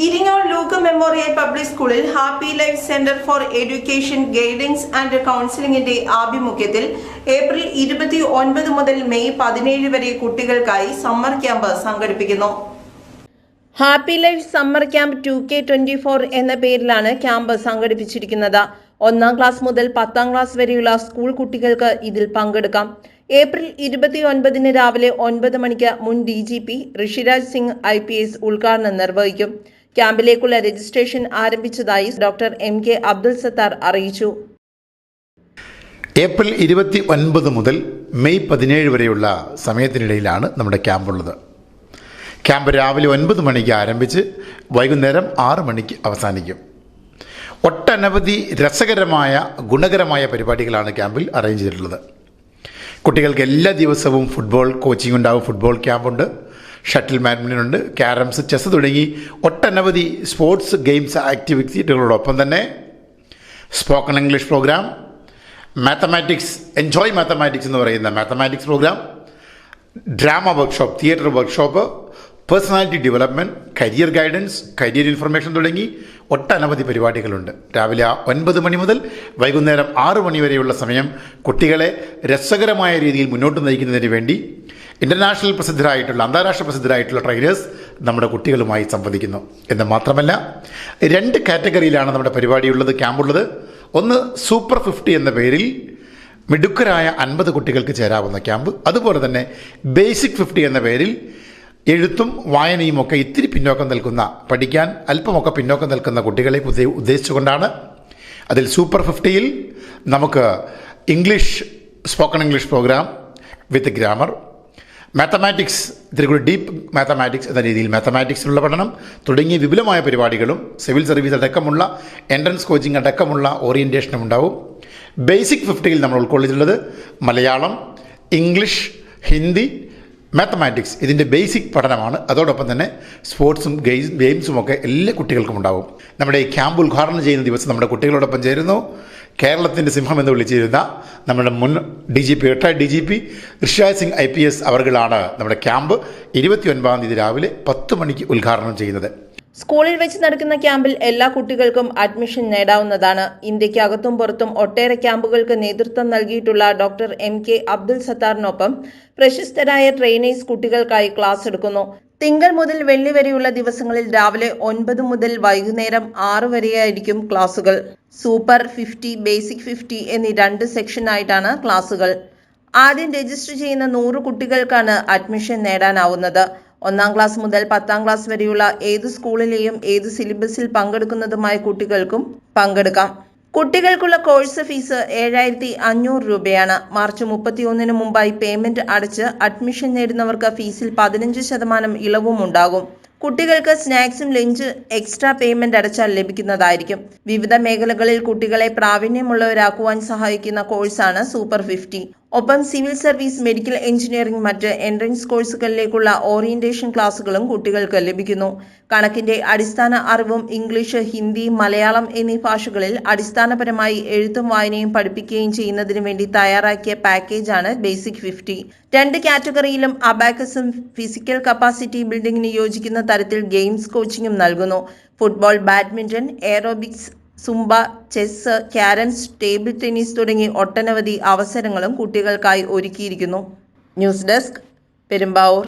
Iringole Luke memorial public സ്കൂളിൽ happy life centre for education guidance and കൗൺസിലിംഗിന്റെ ആഭിമുഖ്യത്തിൽ April ഇരുപത്തി ഒൻപത് മുതൽ മെയ് പതിനേഴ് വരെ കുട്ടികൾക്കായി സമ്മർ ക്യാമ്പ് സംഘടിപ്പിക്കുന്നു. Happy life summer camp two K twenty four എന്ന പേരിലാണ് ക്യാമ്പ് സംഘടിപ്പിച്ചിരിക്കുന്നത്. ഒന്നാം ക്ലാസ് മുതൽ പത്താം ക്ലാസ് വരെയുള്ള സ്കൂൾ കുട്ടികൾക്ക് ഇതിൽ പങ്കെടുക്കാം. ഏപ്രിൽ ഇരുപത്തി ഒൻപതിന് രാവിലെ ഒൻപത് മണിക്ക് മുൻ D G P Rishiraj Singh I P S ഉദ്ഘാടനം നിർവഹിക്കും. ക്യാമ്പിലേക്കുള്ള രജിസ്ട്രേഷൻ ആരംഭിച്ചതായി doctor M K Abdul Sathar അറിയിച്ചു. ഏപ്രിൽ ഇരുപത്തി ഒൻപത് മുതൽ മെയ് പതിനേഴ് വരെയുള്ള സമയത്തിനിടയിലാണ് നമ്മുടെ ക്യാമ്പുള്ളത്. ക്യാമ്പ് രാവിലെ ഒൻപത് മണിക്ക് ആരംഭിച്ച് വൈകുന്നേരം ആറ് മണിക്ക് അവസാനിക്കും. ഒട്ടനവധി രസകരമായ ഗുണകരമായ പരിപാടികളാണ് ക്യാമ്പിൽ അറേഞ്ച് ചെയ്തിട്ടുള്ളത്. കുട്ടികൾക്ക് എല്ലാ ദിവസവും ഫുട്ബോൾ കോച്ചിങ് ഉണ്ടാവും ഫുട്ബോൾ ക്യാമ്പുണ്ട്. ഷട്ടിൽ ബാഡ്മിന്റൺ ഉണ്ട് ക്യാരംസ് ചെസ് തുടങ്ങി ഒട്ടനവധി സ്പോർട്സ് ഗെയിംസ് ആക്ടിവിറ്റികളോടൊപ്പം തന്നെ spoken English programme mathematics enjoy mathematics എന്ന് പറയുന്ന mathematics programme drama workshop theatre workshop personality development career guidance career information തുടങ്ങി ഒട്ടനവധി പരിപാടികളുണ്ട്. രാവിലെ ഒൻപത് മണി മുതൽ വൈകുന്നേരം ആറ് മണി വരെയുള്ള സമയം കുട്ടികളെ രസകരമായ രീതിയിൽ മുന്നോട്ട് നയിക്കുന്നതിന് വേണ്ടി ഇന്റർനാഷണൽ പ്രസിദ്ധരായിട്ടുള്ള അന്താരാഷ്ട്ര പ്രസിദ്ധരായിട്ടുള്ള ട്രെയിനേഴ്സ് നമ്മുടെ കുട്ടികളുമായി സംവദിക്കുന്നു. എന്ന് മാത്രമല്ല രണ്ട് കാറ്റഗറിയിലാണ് നമ്മുടെ പരിപാടിയുള്ളത് ക്യാമ്പുള്ളത്. ഒന്ന് സൂപ്പർ ഫിഫ്റ്റി എന്ന പേരിൽ മിടുക്കരായ അൻപത് കുട്ടികൾക്ക് ചേരാവുന്ന ക്യാമ്പ്. അതുപോലെ തന്നെ ബേസിക് ഫിഫ്റ്റി എന്ന പേരിൽ എഴുത്തും വായനയും ഒക്കെ ഇത്തിരി പിന്നോക്കം നിൽക്കുന്ന പഠിക്കാൻ അല്പമൊക്കെ പിന്നോക്കം നിൽക്കുന്ന കുട്ടികളെ ഉദ്ദേ- ഉദ്ദേശിച്ചുകൊണ്ടാണ് അതിൽ സൂപ്പർ ഫിഫ്റ്റിയിൽ നമുക്ക് English spoken English programme with grammar mathematics ഇത്തിരി കൂടി ഡീപ്പ് മാത്തമാറ്റിക്സ് എന്ന രീതിയിൽ മാത്തമാറ്റിക്സിലുള്ള പഠനം തുടങ്ങിയ വിപുലമായ പരിപാടികളും സിവിൽ സർവീസ് അടക്കമുള്ള എൻട്രൻസ് കോച്ചിങ് അടക്കമുള്ള ഓറിയന്റേഷനും ഉണ്ടാവും. ബേസിക് ഫിഫ്റ്റിയിൽ നമ്മൾ ഉൾക്കൊള്ളിച്ചിട്ടുള്ളത് മലയാളം ഇംഗ്ലീഷ് ഹിന്ദി മാത്തമാറ്റിക്സ് ഇതിന്റെ ബേസിക് പഠനമാണ്. അതോടൊപ്പം തന്നെ സ്പോർട്സും ഗെയിം ഗെയിംസും ഒക്കെ എല്ലാ കുട്ടികൾക്കും ഉണ്ടാവും. നമ്മുടെ ഈ ക്യാമ്പ് ഉദ്ഘാടനം ചെയ്യുന്ന ദിവസം നമ്മുടെ കുട്ടികളോടൊപ്പം ചേരുന്നു. കേരളത്തിന്റെ സിംഹം എന്ന് വിളിച്ചിരുന്ന നമ്മുടെ മുൻ D G P retired D G P Rishiraj Singh I P S അവർകളാണ് നമ്മുടെ ക്യാമ്പ് ഇരുപത്തി ഒൻപതാം തീയതി രാവിലെ പത്ത് മണിക്ക് ഉദ്ഘാടനം ചെയ്യുന്നത്. സ്കൂളിൽ വെച്ച് നടക്കുന്ന ക്യാമ്പിൽ എല്ലാ കുട്ടികൾക്കും അഡ്മിഷൻ നേടാവുന്നതാണ്. ഇന്ത്യക്കകത്തും പുറത്തും ഒട്ടേറെ ക്യാമ്പുകൾക്ക് നേതൃത്വം നൽകിയിട്ടുള്ള ഡോക്ടർ എം കെ അബ്ദുൽ സത്താറിനൊപ്പം പ്രശസ്തരായ ട്രെയിനേഴ്സ് കുട്ടികൾക്കായി ക്ലാസ് എടുക്കുന്നു. തിങ്കൾ മുതൽ വെള്ളി വരെയുള്ള ദിവസങ്ങളിൽ രാവിലെ ഒൻപത് മുതൽ വൈകുന്നേരം ആറ് വരെയായിരിക്കും ക്ലാസുകൾ. സൂപ്പർ ഫിഫ്റ്റി ബേസിക് ഫിഫ്റ്റി എന്നീ രണ്ട് സെക്ഷനായിട്ടാണ് ക്ലാസുകൾ. ആദ്യം രജിസ്റ്റർ ചെയ്യുന്ന നൂറ് കുട്ടികൾക്കാണ് അഡ്മിഷൻ നേടാനാവുന്നത്. ഒന്നാം ക്ലാസ് മുതൽ പത്താം ക്ലാസ് വരെയുള്ള ഏത് സ്കൂളിലെയും ഏത് സിലബസിൽ പങ്കെടുക്കുന്നതുമായ കുട്ടികൾക്കും പങ്കെടുക്കാം. കുട്ടികൾക്കുള്ള കോഴ്സ് ഫീസ് ഏഴായിരത്തി അഞ്ഞൂറ് രൂപയാണ്. മാർച്ച് മുപ്പത്തിയൊന്നിന് മുമ്പായി പേയ്മെന്റ് അടച്ച് അഡ്മിഷൻ നേടുന്നവർക്ക് ഫീസിൽ പതിനഞ്ച് ശതമാനം ഇളവും ഉണ്ടാകും. കുട്ടികൾക്ക് സ്നാക്സും ലഞ്ച് എക്സ്ട്രാ പേയ്മെന്റ് അടച്ചാൽ ലഭിക്കുന്നതായിരിക്കും. വിവിധ മേഖലകളിൽ കുട്ടികളെ പ്രാവീണ്യമുള്ളവരാക്കുവാൻ സഹായിക്കുന്ന കോഴ്സാണ് സൂപ്പർ ഫിഫ്റ്റി. ഒപ്പം സിവിൽ സർവീസ് മെഡിക്കൽ എഞ്ചിനീയറിംഗ് മറ്റ് എൻട്രൻസ് കോഴ്സുകളിലേക്കുള്ള ഓറിയന്റേഷൻ ക്ലാസുകളും കുട്ടികൾക്ക് ലഭിക്കുന്നു. കണക്കിന്റെ അടിസ്ഥാന അറിവും ഇംഗ്ലീഷ് ഹിന്ദി മലയാളം എന്നീ ഭാഷകളിൽ അടിസ്ഥാനപരമായി എഴുത്തും വായനയും പഠിപ്പിക്കുകയും ചെയ്യുന്നതിനു വേണ്ടി തയ്യാറാക്കിയ പാക്കേജാണ് ബേസിക് ഫിഫ്റ്റി. രണ്ട് കാറ്റഗറിയിലും അബാക്കസും ഫിസിക്കൽ കപ്പാസിറ്റി ബിൽഡിംഗിന് യോജിക്കുന്ന തരത്തിൽ ഗെയിംസ് കോച്ചിങ്ങും നൽകുന്നു. Football badminton aerobics zumba chess carroms table tennis തുടങ്ങി ഒട്ടനവധി അവസരങ്ങളും കുട്ടികൾക്കായി ഒരുക്കിയിരിക്കുന്നു. News desk Perumbavoor.